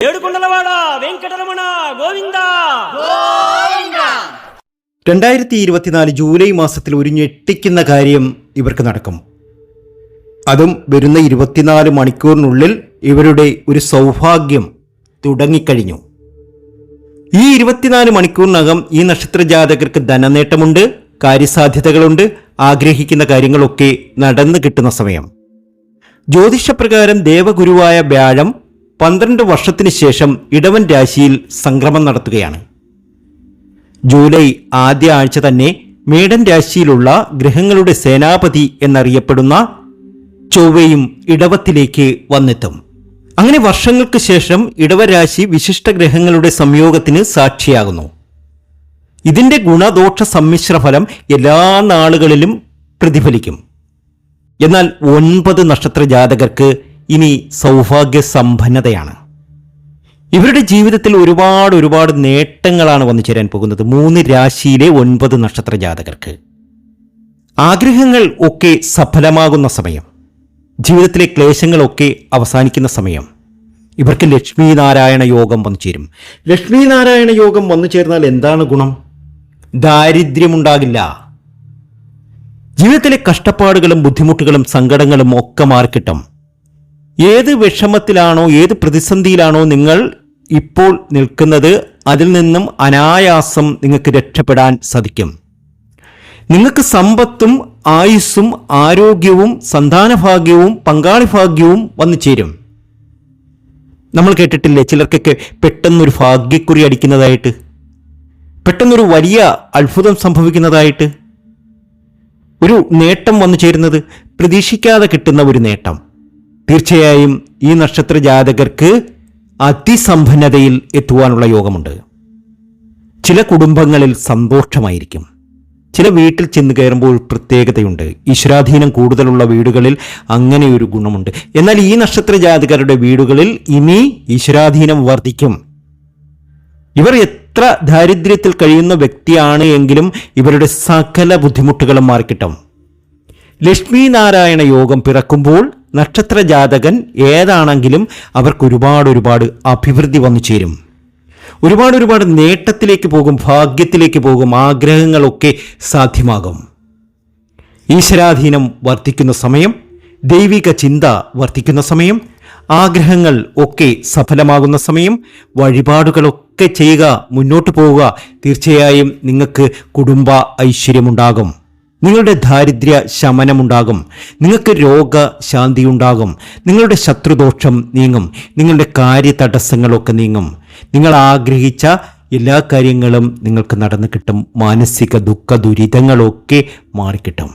ഏടുകൊണ്ടലവാട വെങ്കടരമണ ഗോവിന്ദ. രണ്ടായിരത്തി ഇരുപത്തിനാല് ജൂലൈ മാസത്തിൽ ഒരു ഞെട്ടിക്കുന്ന കാര്യം ഇവർക്ക് നടക്കും. അതും വരുന്ന ഇരുപത്തിനാല് മണിക്കൂറിനുള്ളിൽ ഇവരുടെ ഒരു സൗഭാഗ്യം തുടങ്ങിക്കഴിഞ്ഞു. ഈ ഇരുപത്തിനാല് മണിക്കൂറിനകം ഈ നക്ഷത്ര ജാതകർക്ക് ധനനേട്ടമുണ്ട് കാര്യസാധ്യതകളുണ്ട് ആഗ്രഹിക്കുന്ന കാര്യങ്ങളൊക്കെ നടന്നു കിട്ടുന്ന സമയം. ജ്യോതിഷപ്രകാരം ദേവഗുരുവായ വ്യാഴം പന്ത്രണ്ട് വർഷത്തിന് ശേഷം ഇടവൻ രാശിയിൽ സംക്രമം നടത്തുകയാണ്. ജൂലൈ ആദ്യ ആഴ്ച തന്നെ മേടൻ രാശിയിലുള്ള ഗ്രഹങ്ങളുടെ സേനാപതി എന്നറിയപ്പെടുന്ന ചൊവ്വയും ഇടവത്തിലേക്ക് വന്നെത്തും. അങ്ങനെ വർഷങ്ങൾക്ക് ശേഷം ഇടവരാശി വിശിഷ്ട ഗ്രഹങ്ങളുടെ സംയോഗത്തിന് സാക്ഷിയാകുന്നു. ഇതിന്റെ ഗുണദോഷ സമ്മിശ്ര ഫലം എല്ലാ നാളുകളിലും പ്രതിഫലിക്കും. എന്നാൽ ഒൻപത് നക്ഷത്ര ജാതകർക്ക് ഇനി സൗഭാഗ്യ സമ്പന്നതയാണ് ഇവരുടെ ജീവിതത്തിൽ ഒരുപാട് ഒരുപാട് നേട്ടങ്ങളാണ് വന്നു ചേരാൻ പോകുന്നത്. മൂന്ന് രാശിയിലെ ഒൻപത് നക്ഷത്ര ജാതകർക്ക്. ആഗ്രഹങ്ങൾ ഒക്കെ സഫലമാകുന്ന സമയം. ജീവിതത്തിലെ ക്ലേശങ്ങളൊക്കെ അവസാനിക്കുന്ന സമയം. ഇവർക്ക് ലക്ഷ്മി നാരായണ യോഗം വന്നു ചേരും. ലക്ഷ്മി നാരായണ യോഗം വന്നു ചേർന്നാൽ എന്താണ് ഗുണം? ദാരിദ്ര്യമുണ്ടാകില്ല. ജീവിതത്തിലെ കഷ്ടപ്പാടുകളും ബുദ്ധിമുട്ടുകളും സങ്കടങ്ങളും ഒക്കെ മാറിക്കിട്ടും. ഏത് വിഷമത്തിലാണോ ഏത് പ്രതിസന്ധിയിലാണോ നിങ്ങൾ ഇപ്പോൾ നിൽക്കുന്നത് അതിൽ നിന്നും അനായാസം നിങ്ങൾക്ക് രക്ഷപ്പെടാൻ സാധിക്കും. നിങ്ങൾക്ക് സമ്പത്തും ആയുസ്സും ആരോഗ്യവും സന്താനഭാഗ്യവും പങ്കാളി ഭാഗ്യവും വന്നു ചേരും. നമ്മൾ കേട്ടിട്ടില്ലേ ചിലർക്കൊക്കെ പെട്ടെന്നൊരു ഭാഗ്യക്കുറി അടിക്കുന്നതായിട്ട്? പെട്ടെന്നൊരു വലിയ അത്ഭുതം സംഭവിക്കുന്നതായിട്ട്? ഒരു നേട്ടം വന്നു ചേരുന്നത് പ്രതീക്ഷിക്കാതെ കിട്ടുന്ന ഒരു നേട്ടം. തീർച്ചയായും ഈ നക്ഷത്ര ജാതകർക്ക് അതിസമ്പന്നതയിൽ എത്തുവാനുള്ള യോഗമുണ്ട്. ചില കുടുംബങ്ങളിൽ സന്തോഷമായിരിക്കും. ചില വീട്ടിൽ ചെന്ന് കയറുമ്പോൾ പ്രത്യേകതയുണ്ട്. ഈശ്വരാധീനം കൂടുതലുള്ള വീടുകളിൽ അങ്ങനെ ഒരു ഗുണമുണ്ട്. എന്നാൽ ഈ നക്ഷത്ര ജാതകരുടെ വീടുകളിൽ ഇനി ഈശ്വരാധീനം വർദ്ധിക്കും. ഇവർ എത്ര ദാരിദ്ര്യത്തിൽ കഴിയുന്ന വ്യക്തിയാണ് എങ്കിലും ഇവരുടെ സകല ബുദ്ധിമുട്ടുകളും മാറിക്കിട്ടും. ലക്ഷ്മി നാരായണ യോഗം പിറക്കുമ്പോൾ നക്ഷത്ര ജാതകൻ ഏതാണെങ്കിലും അവർക്ക് ഒരുപാട് ഒരുപാട് അഭിവൃദ്ധി വന്നു ചേരും. ഒരുപാട് ഒരുപാട് നേട്ടത്തിലേക്ക് പോകും ഭാഗ്യത്തിലേക്ക് പോകും ആഗ്രഹങ്ങളൊക്കെ സാധ്യമാകും. ഈശ്വരാധീനം വർദ്ധിക്കുന്ന സമയം ദൈവിക ചിന്ത വർദ്ധിക്കുന്ന സമയം ആഗ്രഹങ്ങൾ ഒക്കെ സഫലമാകുന്ന സമയം വഴിപാടുകളൊക്കെ ചെയ്യുക മുന്നോട്ട് പോവുക തീർച്ചയായും നിങ്ങൾക്ക് കുടുംബ ഐശ്വര്യമുണ്ടാകും. നിങ്ങളുടെ ദാരിദ്ര്യ ശമനമുണ്ടാകും. നിങ്ങൾക്ക് രോഗശാന്തി ഉണ്ടാകും നിങ്ങളുടെ ശത്രുദോഷം നീങ്ങും. നിങ്ങളുടെ കാര്യതടസ്സങ്ങളൊക്കെ നീങ്ങും. നിങ്ങൾ ആഗ്രഹിച്ച എല്ലാ കാര്യങ്ങളും നിങ്ങൾക്ക് നടന്നു കിട്ടും. മാനസിക ദുഃഖ ദുരിതങ്ങളൊക്കെ മാറിക്കിട്ടും.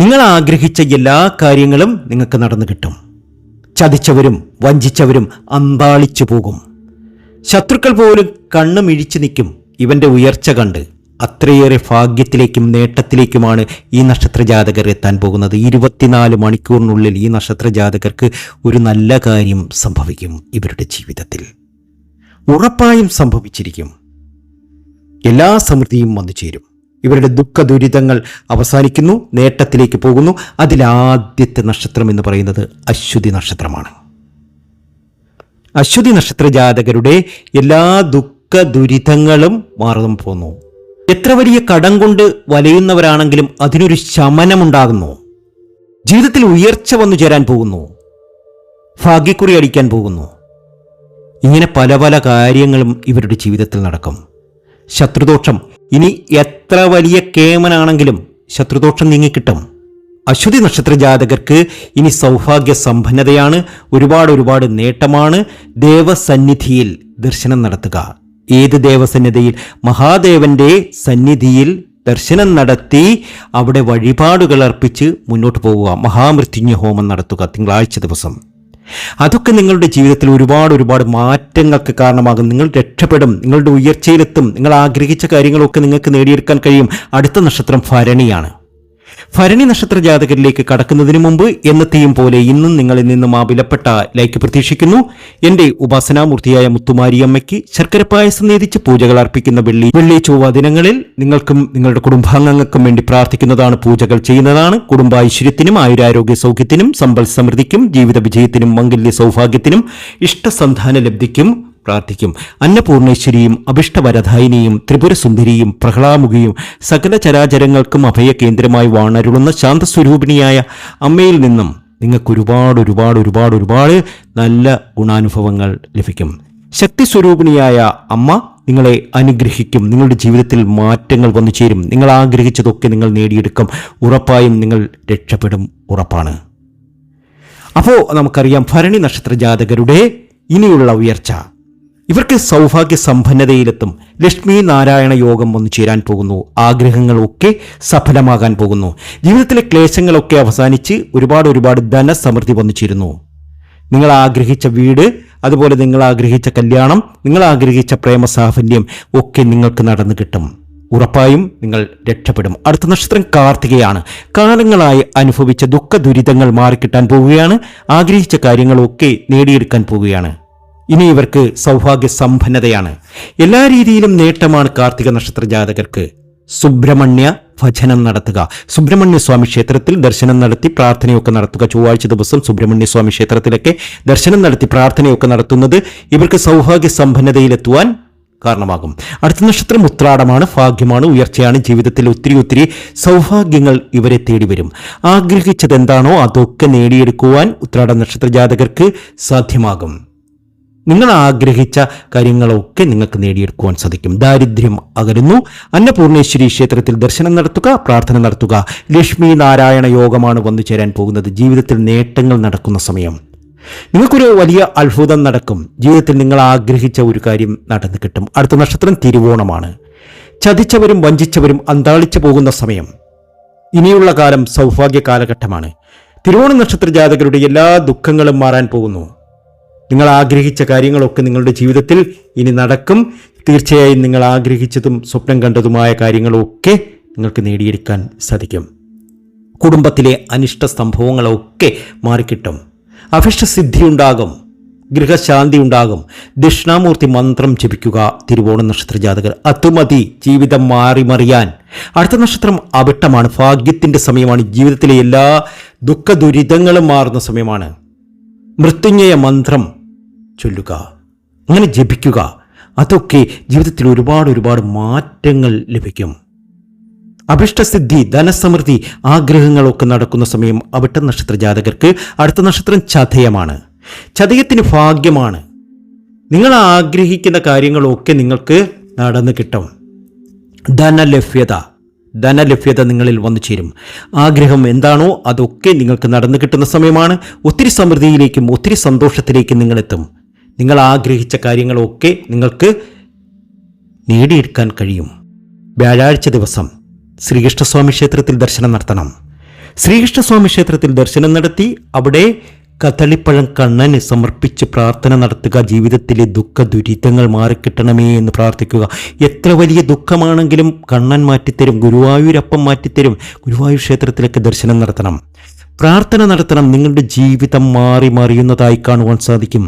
നിങ്ങൾ ആഗ്രഹിച്ച എല്ലാ കാര്യങ്ങളും നിങ്ങൾക്ക് നടന്നു കിട്ടും. ചതിച്ചവരും വഞ്ചിച്ചവരും അന്താളിച്ചു പോകും. ശത്രുക്കൾ പോലും കണ്ണുമിഴിച്ചു നിൽക്കും. ഇവന്റെ ഉയർച്ച കണ്ട്. അത്രയേറെ ഭാഗ്യത്തിലേക്കും നേട്ടത്തിലേക്കുമാണ് ഈ നക്ഷത്ര ജാതകർ എത്താൻ പോകുന്നത്. ഇരുപത്തിനാല് മണിക്കൂറിനുള്ളിൽ ഈ നക്ഷത്ര ജാതകർക്ക് ഒരു നല്ല കാര്യം സംഭവിക്കും ഇവരുടെ ജീവിതത്തിൽ. ഉറപ്പായും സംഭവിച്ചിരിക്കും. എല്ലാ സമൃദ്ധിയും വന്നു ചേരും. ഇവരുടെ ദുഃഖ ദുരിതങ്ങൾ അവസാനിക്കുന്നു നേട്ടത്തിലേക്ക് പോകുന്നു. അതിലാദ്യത്തെ നക്ഷത്രം എന്ന് പറയുന്നത് അശ്വതി നക്ഷത്രമാണ്. അശ്വതി നക്ഷത്ര ജാതകരുടെ എല്ലാ ദുഃഖ ദുരിതങ്ങളും മാറുന്നു പോന്നു. എത്ര വലിയ കടം കൊണ്ട് വലയുന്നവരാണെങ്കിലും അതിനൊരു ശമനമുണ്ടാകുന്നു. ജീവിതത്തിൽ ഉയർച്ച വന്നു ചേരാൻ പോകുന്നു. ഭാഗ്യക്കുറി അടിക്കാൻ പോകുന്നു. ഇങ്ങനെ പല പല കാര്യങ്ങളും ഇവരുടെ ജീവിതത്തിൽ നടക്കും. ശത്രുദോഷം. ഇനി എത്ര വലിയ കേമനാണെങ്കിലും ശത്രുദോഷം നീങ്ങിക്കിട്ടും. അശ്വതി നക്ഷത്ര ജാതകർക്ക് ഇനി സൗഭാഗ്യ സമ്പന്നതയാണ്. ഒരുപാട് ഒരുപാട് നേട്ടമാണ്. ദേവസന്നിധിയിൽ ദർശനം നടത്തുക. ഏത് ദേവസന്നിധിയിൽ? മഹാദേവന്റെ സന്നിധിയിൽ ദർശനം നടത്തി അവിടെ വഴിപാടുകൾ അർപ്പിച്ച് മുന്നോട്ട് പോവുക. മഹാമൃത്യുഞ്ജ ഹോമം നടത്തുക. തിങ്കളാഴ്ച ദിവസം. അതൊക്കെ നിങ്ങളുടെ ജീവിതത്തിൽ ഒരുപാട് ഒരുപാട് മാറ്റങ്ങൾക്ക് കാരണമാകും. നിങ്ങൾ രക്ഷപ്പെടും. നിങ്ങളുടെ ഉയർച്ചയിലെത്തും. നിങ്ങൾ ആഗ്രഹിച്ച കാര്യങ്ങളൊക്കെ നിങ്ങൾക്ക് നേടിയെടുക്കാൻ കഴിയും. അടുത്ത നക്ഷത്രം ഭരണിയാണ്. ഭരണി നക്ഷത്ര ജാതകരിലേക്ക് കടക്കുന്നതിന് മുമ്പ് എന്നത്തെയും പോലെ ഇന്നും നിങ്ങളിൽ നിന്നും ആ വിലപ്പെട്ട ലൈക്ക് പ്രതീക്ഷിക്കുന്നു. എന്റെ ഉപാസനാമൂർത്തിയായ മുത്തുമാരിയമ്മയ്ക്ക് ശർക്കര പായസം നേതിച്ച് പൂജകൾ അർപ്പിക്കുന്ന വെള്ളി വെള്ളി ചൊവ്വ ദിനങ്ങളിൽ നിങ്ങൾക്കും നിങ്ങളുടെ കുടുംബാംഗങ്ങൾക്കും വേണ്ടി പ്രാർത്ഥിക്കുന്നതാണ് പൂജകൾ ചെയ്യുന്നതാണ്. കുടുംബൈശ്വര്യത്തിനും ആയുരാരോഗ്യ സൗഖ്യത്തിനും സമ്പൽ സമൃദ്ധിക്കും ജീവിത വിജയത്തിനും മംഗല്യ സൗഭാഗ്യത്തിനും ഇഷ്ടസന്ധാന ലബ്ധിക്കും പ്രാർത്ഥിക്കും. അന്നപൂർണേശ്വരിയും അഭിഷ്ടവരധായിനിയും ത്രിപുരസുന്ദരിയും പ്രഹ്ലാമുഖിയും സകല ചരാചരങ്ങൾക്കും അഭയകേന്ദ്രമായി വാണരുളുന്ന ശാന്തസ്വരൂപിണിയായ അമ്മയിൽ നിന്നും നിങ്ങൾക്ക് ഒരുപാട് ഒരുപാട് ഒരുപാട് ഒരുപാട് നല്ല ഗുണാനുഭവങ്ങൾ ലഭിക്കും. ശക്തി സ്വരൂപിണിയായ അമ്മ നിങ്ങളെ അനുഗ്രഹിക്കും. നിങ്ങളുടെ ജീവിതത്തിൽ മാറ്റങ്ങൾ വന്നു ചേരും. നിങ്ങൾ ആഗ്രഹിച്ചതൊക്കെ നിങ്ങൾ നേടിയെടുക്കും. ഉറപ്പായും നിങ്ങൾ രക്ഷപ്പെടും. ഉറപ്പാണ്. അപ്പോൾ നമുക്കറിയാം ഭരണി നക്ഷത്ര ജാതകരുടെ ഇനിയുള്ള ഉയർച്ച. ഇവർക്ക് സൗഭാഗ്യ സമ്പന്നതയിലെത്തും ലക്ഷ്മി നാരായണ യോഗം വന്നു ചേരാൻ പോകുന്നു. ആഗ്രഹങ്ങളൊക്കെ സഫലമാകാൻ പോകുന്നു. ജീവിതത്തിലെ ക്ലേശങ്ങളൊക്കെ അവസാനിച്ച് ഒരുപാട് ഒരുപാട് ധനസമൃദ്ധി വന്നു ചേരുന്നു. നിങ്ങൾ ആഗ്രഹിച്ച വീട് അതുപോലെ നിങ്ങൾ ആഗ്രഹിച്ച കല്യാണം നിങ്ങൾ ആഗ്രഹിച്ച പ്രേമസാഫല്യം ഒക്കെ നിങ്ങൾക്ക് നടന്നു കിട്ടും. ഉറപ്പായും നിങ്ങൾ രക്ഷപ്പെടും. അടുത്ത നക്ഷത്രം കാർത്തികയാണ്. കാലങ്ങളായി അനുഭവിച്ച ദുഃഖ ദുരിതങ്ങൾ മാറിക്കിട്ടാൻ പോവുകയാണ്. ആഗ്രഹിച്ച കാര്യങ്ങളൊക്കെ നേടിയെടുക്കാൻ പോവുകയാണ്. ഇനി ഇവർക്ക് സൗഭാഗ്യ സമ്പന്നതയാണ് എല്ലാ രീതിയിലും നേട്ടമാണ് കാർത്തിക നക്ഷത്ര ജാതകർക്ക്. സുബ്രഹ്മണ്യ ഭജനം നടത്തുക. സുബ്രഹ്മണ്യ സ്വാമി ക്ഷേത്രത്തിൽ ദർശനം നടത്തി പ്രാർത്ഥനയൊക്കെ നടത്തുക. ചൊവ്വാഴ്ച ദിവസം സുബ്രഹ്മണ്യ സ്വാമി ക്ഷേത്രത്തിലൊക്കെ ദർശനം നടത്തി പ്രാർത്ഥനയൊക്കെ നടത്തുന്നത് ഇവർക്ക് സൗഭാഗ്യ സമ്പന്നതയിലെത്തുവാൻ കാരണമാകും. അടുത്ത നക്ഷത്രം ഉത്രാടമാണ് ഭാഗ്യമാണ് ഉയർച്ചയാണ്. ജീവിതത്തിൽ ഒത്തിരി ഒത്തിരി സൗഭാഗ്യങ്ങൾ ഇവരെ തേടി വരും. ആഗ്രഹിച്ചത് എന്താണോ അതൊക്കെ നേടിയെടുക്കുവാൻ ഉത്രാട നക്ഷത്ര ജാതകർക്ക് സാധ്യമാകും. നിങ്ങൾ ആഗ്രഹിച്ച കാര്യങ്ങളൊക്കെ നിങ്ങൾക്ക് നേടിയെടുക്കുവാൻ സാധിക്കും. ദാരിദ്ര്യം അകരുന്നു. അന്നപൂർണേശ്വരി ക്ഷേത്രത്തിൽ ദർശനം നടത്തുക പ്രാർത്ഥന നടത്തുക. ലക്ഷ്മി നാരായണ യോഗമാണ് വന്നു ചേരാൻ പോകുന്നത്. ജീവിതത്തിൽ നേട്ടങ്ങൾ നടക്കുന്ന സമയം. നിങ്ങൾക്കൊരു വലിയ അത്ഭുതം നടക്കും. ജീവിതത്തിൽ നിങ്ങൾ ആഗ്രഹിച്ച ഒരു കാര്യം നടന്നു കിട്ടും. അടുത്ത നക്ഷത്രം തിരുവോണമാണ്. ചതിച്ചവരും വഞ്ചിച്ചവരും അന്താളിച്ചു പോകുന്ന സമയം. ഇനിയുള്ള കാലം സൗഭാഗ്യ കാലഘട്ടമാണ്. തിരുവോണ നക്ഷത്ര ജാതകരുടെ എല്ലാ ദുഃഖങ്ങളും മാറാൻ പോകുന്നു. നിങ്ങൾ ആഗ്രഹിച്ച കാര്യങ്ങളൊക്കെ നിങ്ങളുടെ ജീവിതത്തിൽ ഇനി നടക്കും. തീർച്ചയായും നിങ്ങൾ ആഗ്രഹിച്ചതും സ്വപ്നം കണ്ടതുമായ കാര്യങ്ങളൊക്കെ നിങ്ങൾക്ക് നേടിയെടുക്കാൻ സാധിക്കും. കുടുംബത്തിലെ അനിഷ്ട സംഭവങ്ങളൊക്കെ മാറിക്കിട്ടും. അഭിഷ്ടസിദ്ധി ഉണ്ടാകും ഗൃഹശാന്തി ഉണ്ടാകും. ദക്ഷിണാമൂർത്തി മന്ത്രം ജപിക്കുക. തിരുവോണ നക്ഷത്ര ജാതകർ അതുമതി. ജീവിതം മാറി മറിയാൻ അടുത്ത നക്ഷത്രം അവിട്ടമാണ്. ഭാഗ്യത്തിന്റെ സമയമാണ്. ജീവിതത്തിലെ എല്ലാ ദുഃഖ ദുരിതങ്ങളും മാറുന്ന സമയമാണ്. മൃത്യുഞ്ജയ മന്ത്രം ചൊല്ലുക. അങ്ങനെ ജപിക്കുക. അതൊക്കെ ജീവിതത്തിൽ ഒരുപാട് ഒരുപാട് മാറ്റങ്ങൾ ലഭിക്കും. അഭിഷ്ടസിദ്ധി ധനസമൃദ്ധി ആഗ്രഹങ്ങളൊക്കെ നടക്കുന്ന സമയം അവിട്ട നക്ഷത്ര ജാതകർക്ക് അടുത്ത നക്ഷത്രം ചതയമാണ്. ചതയത്തിന് ഭാഗ്യമാണ്. നിങ്ങൾ ആഗ്രഹിക്കുന്ന കാര്യങ്ങളൊക്കെ നിങ്ങൾക്ക് നടന്നു കിട്ടും. ധനലഭ്യത. ധനലഭ്യത നിങ്ങളിൽ വന്നു ചേരും. ആഗ്രഹം എന്താണോ അതൊക്കെ നിങ്ങൾക്ക് നടന്നു കിട്ടുന്ന സമയമാണ്. ഒത്തിരി സമൃദ്ധിയിലേക്കും ഒത്തിരി സന്തോഷത്തിലേക്കും നിങ്ങളെത്തും നിങ്ങൾ ആഗ്രഹിച്ച കാര്യങ്ങളൊക്കെ നിങ്ങൾക്ക് നേടിയെടുക്കാൻ കഴിയും. വ്യാഴാഴ്ച ദിവസം ശ്രീകൃഷ്ണസ്വാമി ക്ഷേത്രത്തിൽ ദർശനം നടത്തണം. ശ്രീകൃഷ്ണസ്വാമി ക്ഷേത്രത്തിൽ ദർശനം നടത്തി അവിടെ കദളിപ്പഴം കണ്ണന് സമർപ്പിച്ച് പ്രാർത്ഥന നടത്തുക. ജീവിതത്തിലെ ദുഃഖ ദുരിതങ്ങൾ മാറിക്കിട്ടണമേ എന്ന് പ്രാർത്ഥിക്കുക. എത്ര വലിയ ദുഃഖമാണെങ്കിലും കണ്ണൻ മാറ്റിത്തരും ഗുരുവായൂരപ്പം മാറ്റിത്തരും ഗുരുവായൂർ ക്ഷേത്രത്തിലേക്ക് ദർശനം നടത്തണം. പ്രാർത്ഥന നടത്തണം. നിങ്ങളുടെ ജീവിതം മാറി മറിയുന്നതായി കാണുവാൻ സാധിക്കും.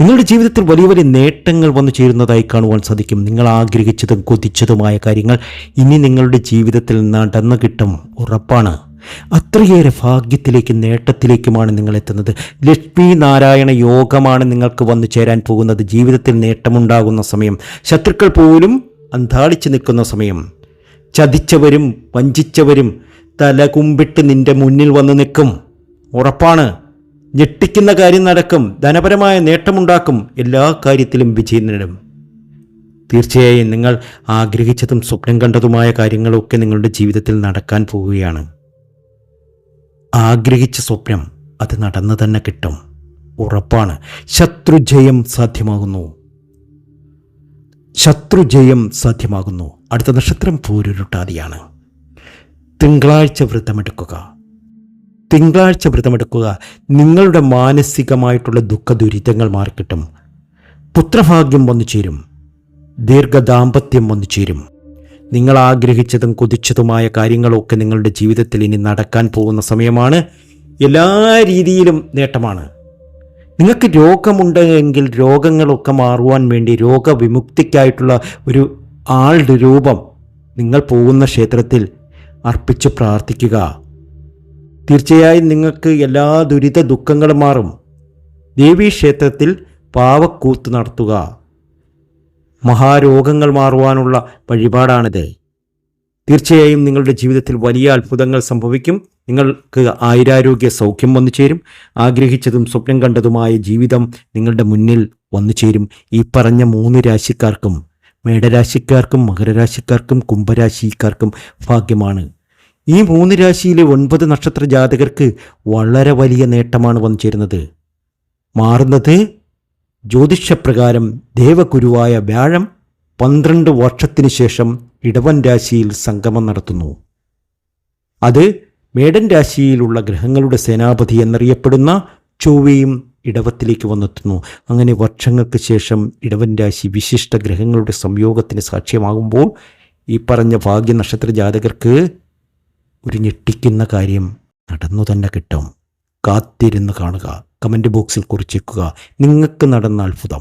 നിങ്ങളുടെ ജീവിതത്തിൽ വലിയ വലിയ നേട്ടങ്ങൾ വന്നു ചേരുന്നതായി കാണുവാൻ സാധിക്കും. നിങ്ങൾ ആഗ്രഹിച്ചതും കൊതിച്ചതുമായ കാര്യങ്ങൾ ഇനി നിങ്ങളുടെ ജീവിതത്തിൽ നടന്നു കിട്ടും. ഉറപ്പാണ്. അത്രയേറെ ഭാഗ്യത്തിലേക്കും നേട്ടത്തിലേക്കുമാണ് നിങ്ങൾ എത്തുന്നത് ലക്ഷ്മി നാരായണ യോഗമാണ് നിങ്ങൾക്ക് വന്നു ചേരാൻ പോകുന്നത്. ജീവിതത്തിൽ നേട്ടമുണ്ടാകുന്ന സമയം ശത്രുക്കൾ പോലും അന്താളിച്ച് നിൽക്കുന്ന സമയം. ചതിച്ചവരും വഞ്ചിച്ചവരും തലകുമ്പിട്ട് നിന്റെ മുന്നിൽ വന്ന് നിൽക്കും. ഉറപ്പാണ്. ഞെട്ടിക്കുന്ന കാര്യം നടക്കും. ധനപരമായ നേട്ടമുണ്ടാക്കും. എല്ലാ കാര്യത്തിലും വിജയം നേടും. തീർച്ചയായും നിങ്ങൾ ആഗ്രഹിച്ചതും സ്വപ്നം കണ്ടതുമായ കാര്യങ്ങളൊക്കെ നിങ്ങളുടെ ജീവിതത്തിൽ നടക്കാൻ പോവുകയാണ്. ആഗ്രഹിച്ച സ്വപ്നം അത് നടന്നു തന്നെ കിട്ടും. ഉറപ്പാണ്. ശത്രുജയം സാധ്യമാകുന്നു. ശത്രുജയം സാധ്യമാകുന്നു. അടുത്ത നക്ഷത്രം പൂരുരുട്ടാതിയാണ്. തിങ്കളാഴ്ച വ്രതമെടുക്കുക. തിങ്കളാഴ്ച വ്രതമെടുക്കുക. നിങ്ങളുടെ മാനസികമായിട്ടുള്ള ദുഃഖ ദുരിതങ്ങൾ മാറിക്കിട്ടും. പുത്രഭാഗ്യം വന്നു ചേരും ദീർഘദാമ്പത്യം വന്നു ചേരും നിങ്ങൾ ആഗ്രഹിച്ചതും കൊതിച്ചതുമായ കാര്യങ്ങളൊക്കെ നിങ്ങളുടെ ജീവിതത്തിൽ ഇനി നടക്കാൻ പോകുന്ന സമയമാണ്. എല്ലാ രീതിയിലും നേട്ടമാണ്. നിങ്ങൾക്ക് രോഗമുണ്ട് എങ്കിൽ രോഗങ്ങളൊക്കെ മാറുവാൻ വേണ്ടി രോഗവിമുക്തിക്കായിട്ടുള്ള ഒരു ആളുടെ രൂപം നിങ്ങൾ പോകുന്ന ക്ഷേത്രത്തിൽ അർപ്പിച്ച് പ്രാർത്ഥിക്കുക. തീർച്ചയായും നിങ്ങൾക്ക് എല്ലാ ദുരിത ദുഃഖങ്ങളും മാറും. ദേവീക്ഷേത്രത്തിൽ പാവക്കൂത്ത് നടത്തുക. മഹാരോഗങ്ങൾ മാറുവാനുള്ള വഴിപാടാണിത്. തീർച്ചയായും നിങ്ങളുടെ ജീവിതത്തിൽ വലിയ അത്ഭുതങ്ങൾ സംഭവിക്കും. നിങ്ങൾക്ക് ആയുരാരോഗ്യ സൗഖ്യം വന്നു ചേരും. ആഗ്രഹിച്ചതും സ്വപ്നം കണ്ടതുമായ ജീവിതം നിങ്ങളുടെ മുന്നിൽ വന്നു ചേരും. ഈ പറഞ്ഞ മൂന്ന് രാശിക്കാർക്കും മേടരാശിക്കാർക്കും മകരരാശിക്കാർക്കും കുംഭരാശിക്കാർക്കും ഭാഗ്യമാണ്. ഈ മൂന്ന് രാശിയിലെ ഒൻപത് നക്ഷത്ര ജാതകർക്ക് വളരെ വലിയ നേട്ടമാണ് വന്നു ചേരുന്നത്. മാറുന്നത് ജ്യോതിഷപ്രകാരം ദേവഗുരുവായ വ്യാഴം പന്ത്രണ്ട് വർഷത്തിനു ശേഷം ഇടവൻ രാശിയിൽ സംഗമം നടത്തുന്നു. അത് മേടൻ രാശിയിലുള്ള ഗ്രഹങ്ങളുടെ സേനാപതി എന്നറിയപ്പെടുന്ന ചൊവ്വയും ഇടവത്തിലേക്ക് വന്നെത്തുന്നു. അങ്ങനെ വർഷങ്ങൾക്ക് ശേഷം ഇടവൻ രാശി വിശിഷ്ട ഗ്രഹങ്ങളുടെ സംയോഗത്തിന് സാക്ഷ്യമാകുമ്പോൾ ഈ പറഞ്ഞ ഭാഗ്യ നക്ഷത്ര ജാതകർക്ക് ഒരു ഞെട്ടിക്കുന്ന കാര്യം നടന്നു തന്നെ കിട്ടും. കാത്തിരുന്ന് കാണുക. കമന്റ് ബോക്സിൽ കുറിച്ചേക്കുക. നിങ്ങൾക്ക് നടന്ന അത്ഭുതം.